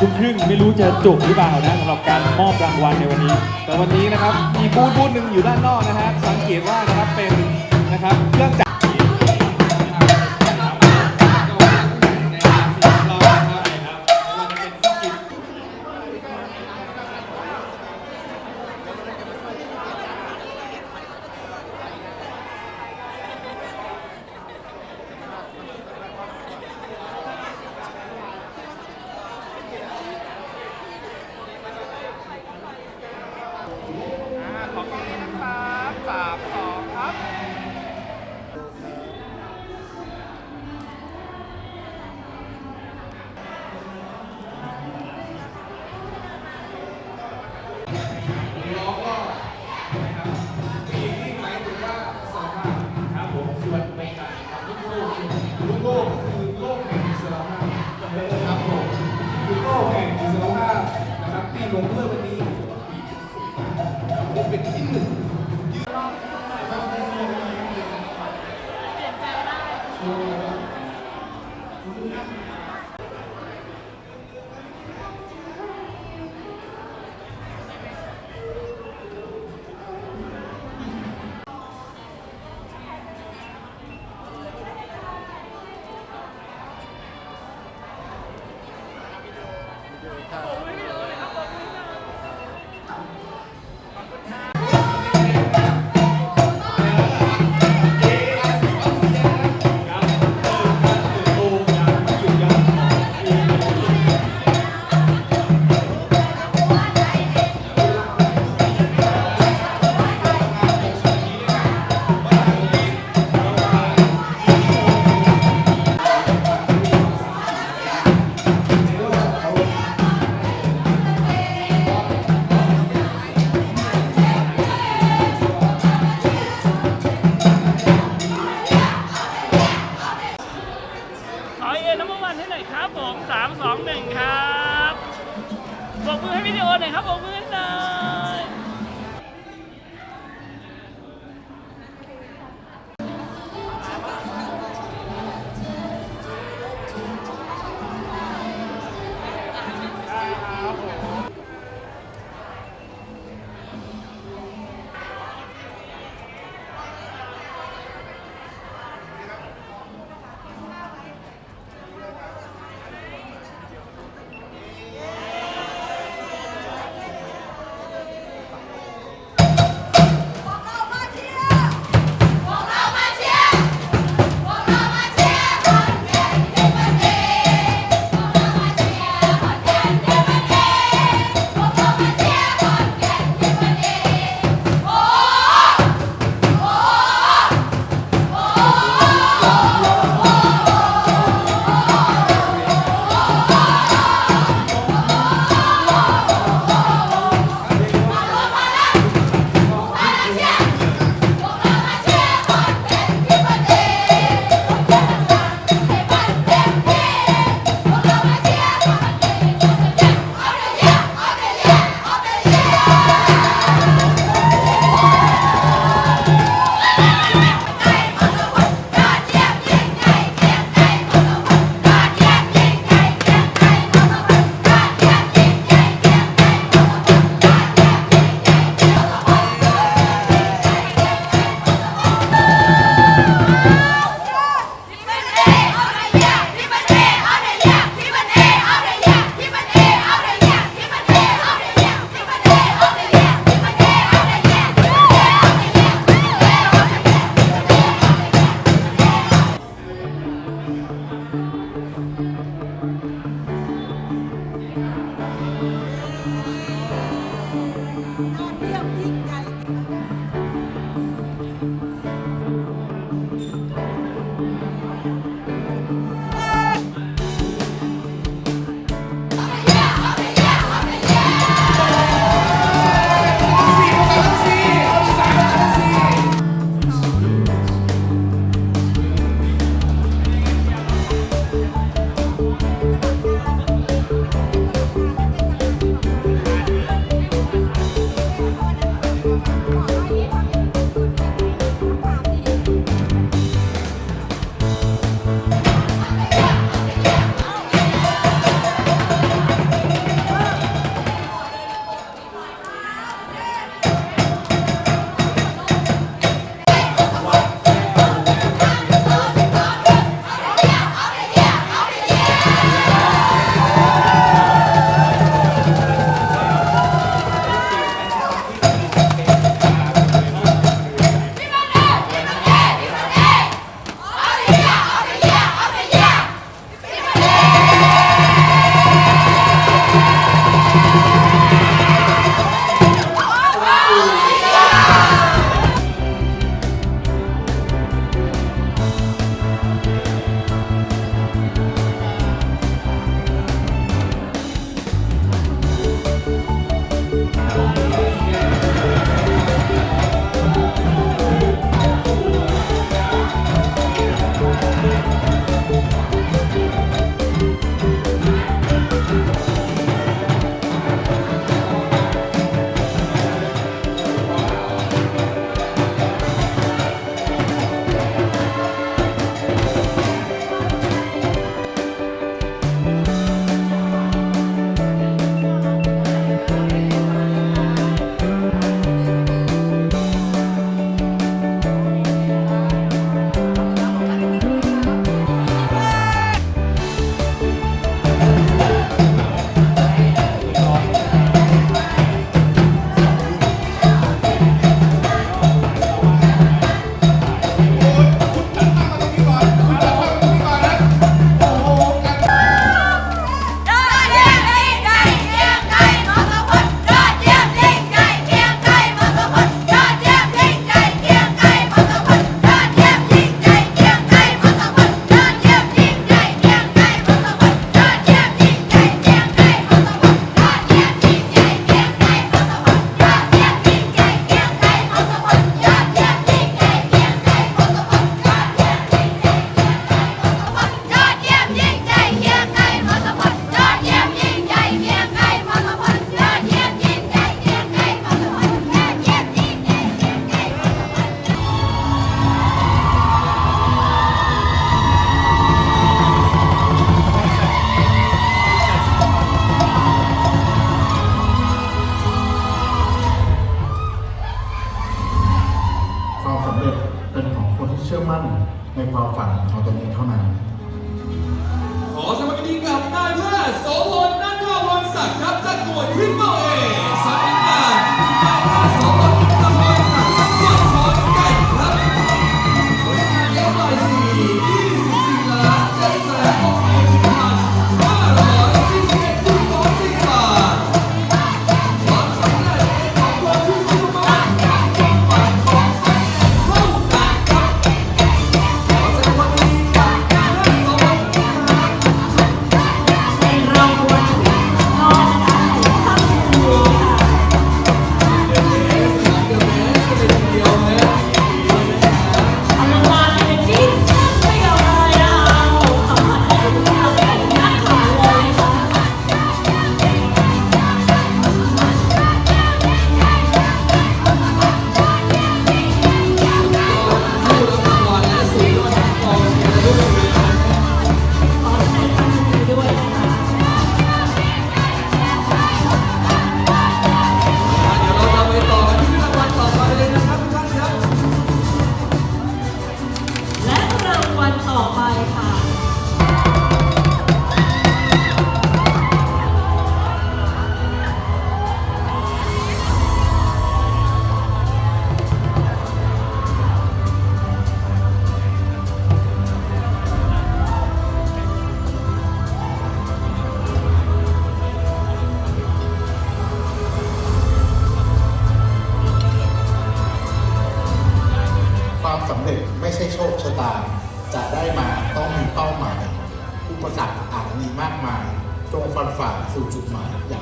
คุณครึ่งไม่รู้จะจบหรือเปล่านะสำหรับการมอบรางวัลในวันนี้ แต่วันนี้นะครับมีบูธบูธหนึ่งอยู่ด้านนอกนะฮะสังเกตว่านะครับเป็นนะครับเครื่องจักร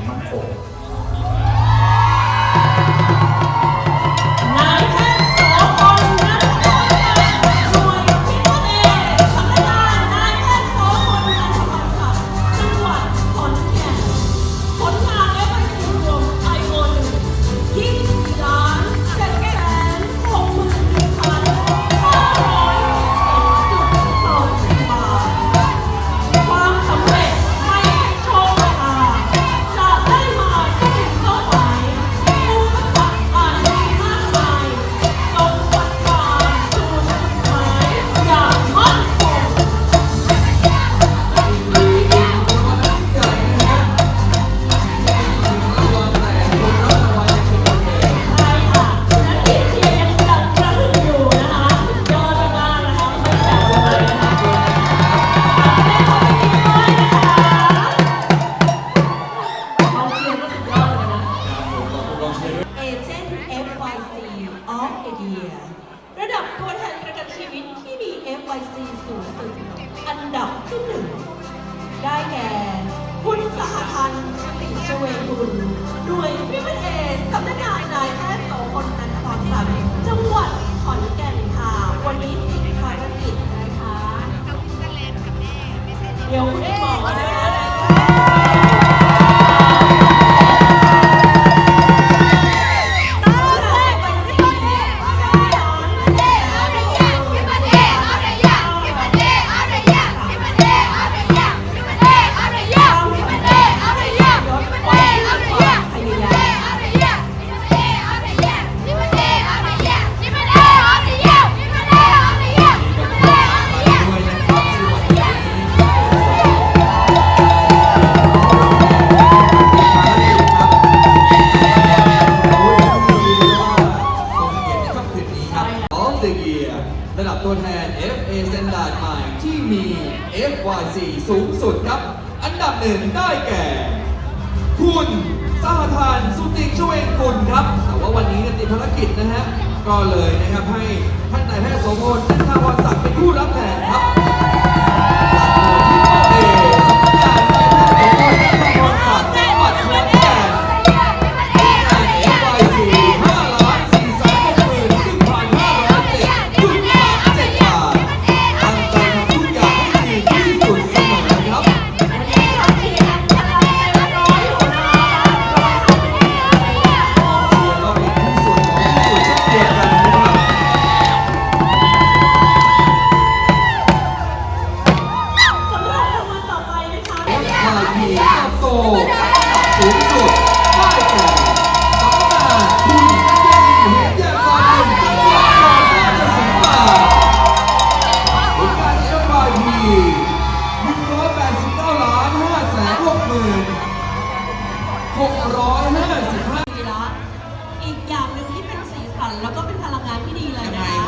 มั่นคง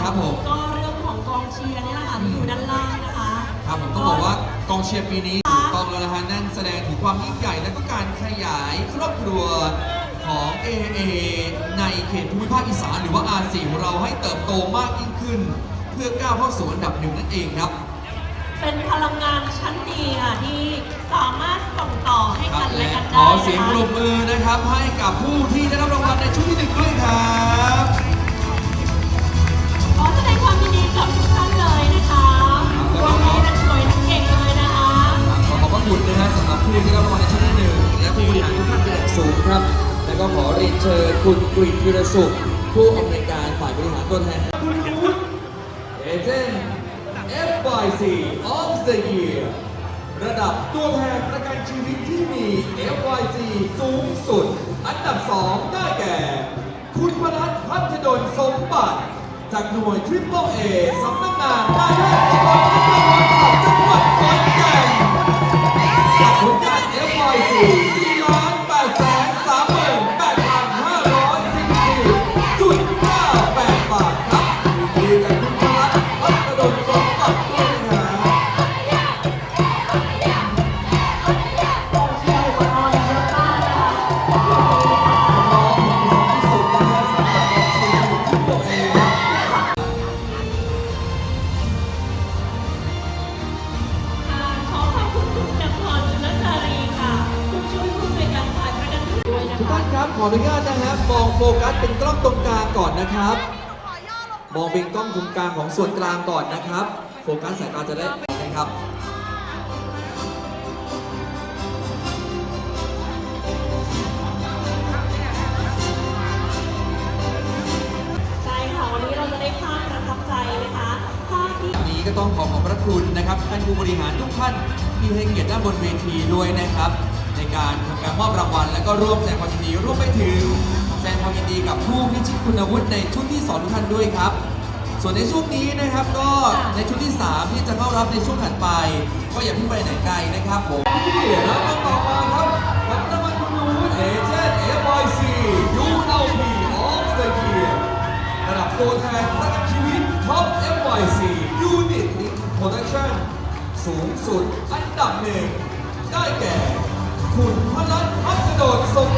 ครับผม ก็เรื่องของกองเชียร์เนี่ยแหละค่ะที่อยู่ด้านล่างนะคะ ครับผมต้องบอกว่ากองเชียร์ปีนี้ต้องเลยนะฮะนั่นแสดงถึงความยิ่งใหญ่และก็การขยายครอบครัวของ AA ในเขตภูมิภาคอีสานหรือว่าอาเซียนของเราให้เติบโตมากยิ่งขึ้น เพื่อก้าวเข้าสู่อันดับหนึ่งนั่นเองครับ เป็นพลังงานชั้นดีค่ะที่สามารถส่งต่อให้ครักับนและและกันขได้อเสียงปรบมือนะครับให้กับผู้ที่ได้รับรางวัลในชุดที่หนึ่งด้วยครับขอแส ดีกับทุกท่านเลยนะคะวันนี้นักสวยนักเก่งเลยนะคะขอขอบพระคุณนะฮะสำหรับผู้ที่ได้รับรางวัลในชุดที่หนึ่งและผู้บริหารทุกท่านเป็นอย่างสูงครับ แล้วก็ขอเรียนเชิญคุณกฤษวิรสุข ผู้อำนวยการฝ่ายบริหารตัวแทนคุณวุฒิเอเจนต์ FYC of the Year ระดับตัวแทนประกันชีวิตที่มี FYC สูงสุด อันดับ 2 ได้แก่ คุณพนัทพัฒดลสมบัติ จากหน่วยทริปเปิลเอสำนักงานนายแพทย์สกลนครสัตว์จังหวัดขอนแก่นกับผลงาน ทุกคะท่านครับขออนุญาตนะครับมองโฟกัสเป็นกล้องตรงกลางก่อนนะครับ มองเป็นกล้องตรงกลางของส่วนกลางก่อนนะครับ โฟกัสสายตาจะได้นะครับใช่ค่ะวันนี้เราจะได้ภาพประทับใจนะคะภาพที่วันนี้ก็ต้องขอขอบพระคุณนะครับท่านผู้บริหารทุกท่านที่ให้เกียรติด้านบนเวทีด้วยนะครับใน การทำการมอบรางวัล และก็ร่วมแสดงความยินดีร่วมไปถึงแสดงความยินดีกับผู้พิชิตคุณวุฒิในชุดที่สองทุกท่านด้วยครับ ส่วนในช่วงนี้นะครับก็ในชุดที่ 3 ที่จะเข้ารับในช่วงถัดไป ก็อย่าเพิ่งไปไหนไกลนะครับผมที่รับมาต่อมาครับกับรางวัลคุณวุฒิเอเจนต์ FYC ULP of the Year ระดับตัวแทนประกันชีวิต Top FYC Unit Link Production สูงสุดอันดับหนึ่งได้แก่ คุณพลัฒน์พัสดดสม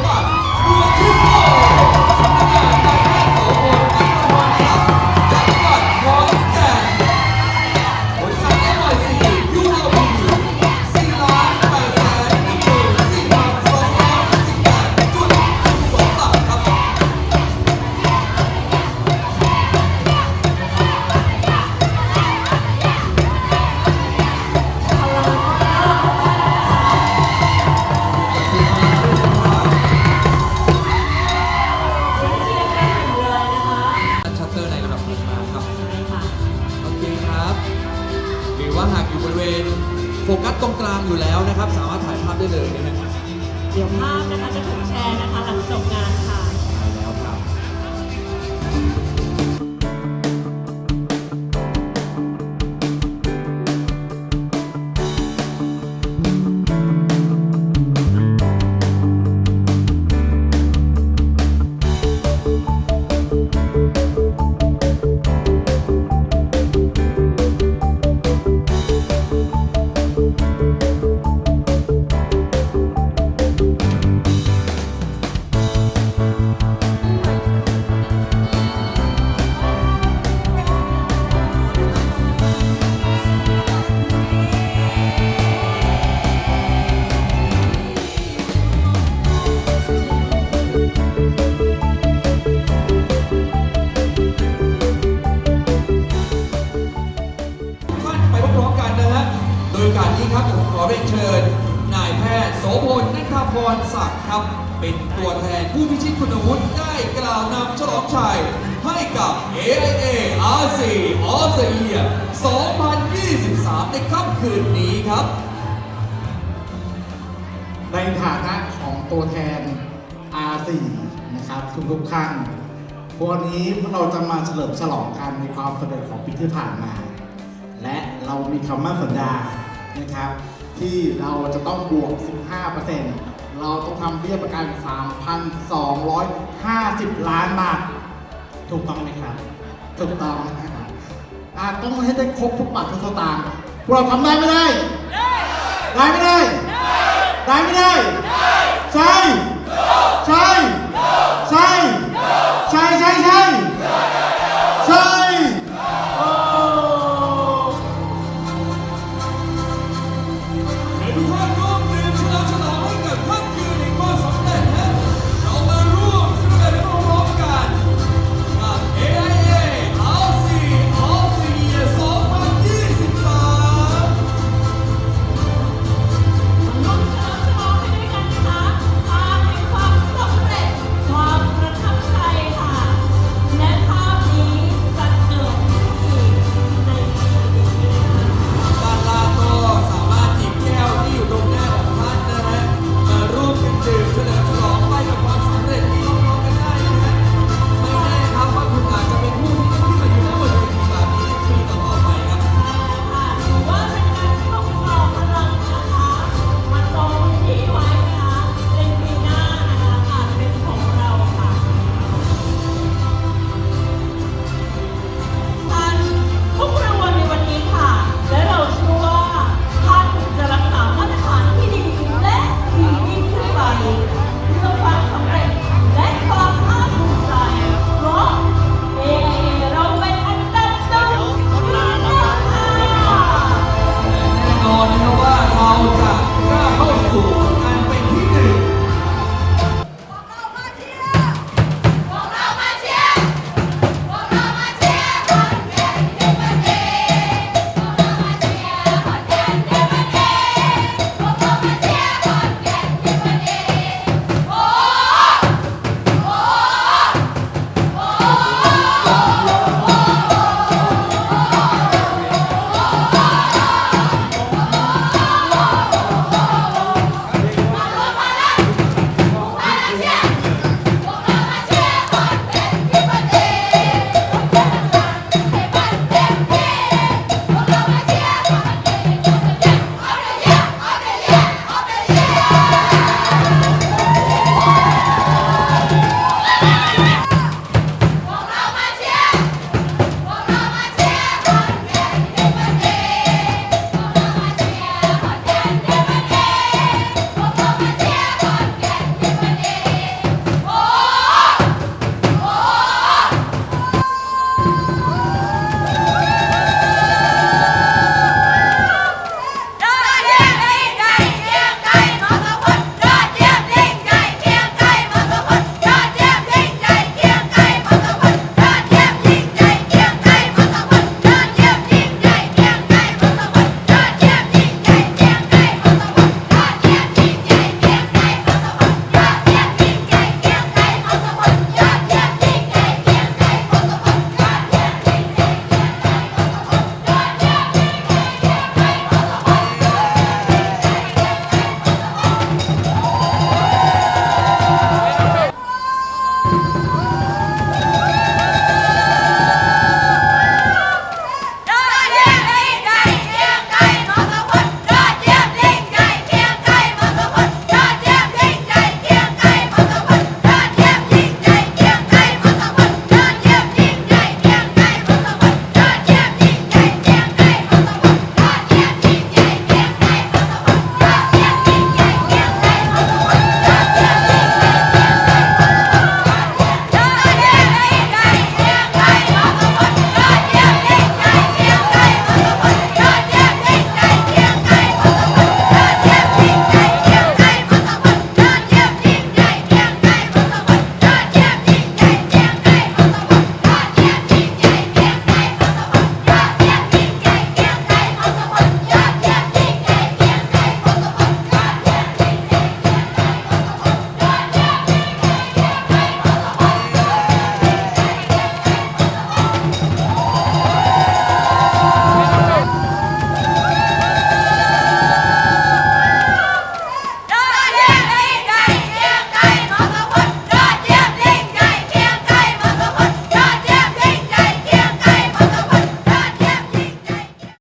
กัสตรงกลางอยู่แล้วนะครับ สามารถถ่ายภาพได้เลยนะฮะ เดี๋ยวภาพนะคะจะถูกแชร์นะคะหลังจบงานค่ะ วันนี้เราจะมาเฉลิมฉลองกันในความสำเร็จของปีที่ผ่านมา และเรามีคำมั่นสัญญานะครับ ที่เราจะต้องบวก 15%เราต้องทำเบี้ยประกัน 3,250 ล้านบาท ถูกต้องไหมครับ ถูกต้องนะครับอ่าต้องให้ได้ครบทุกบาททุกสตางค์พวกเราทำได้ไม่ได้ ได้ไม่ได้ ได้ไม่ได้ ใช่ ใช่ ใช่ ใช่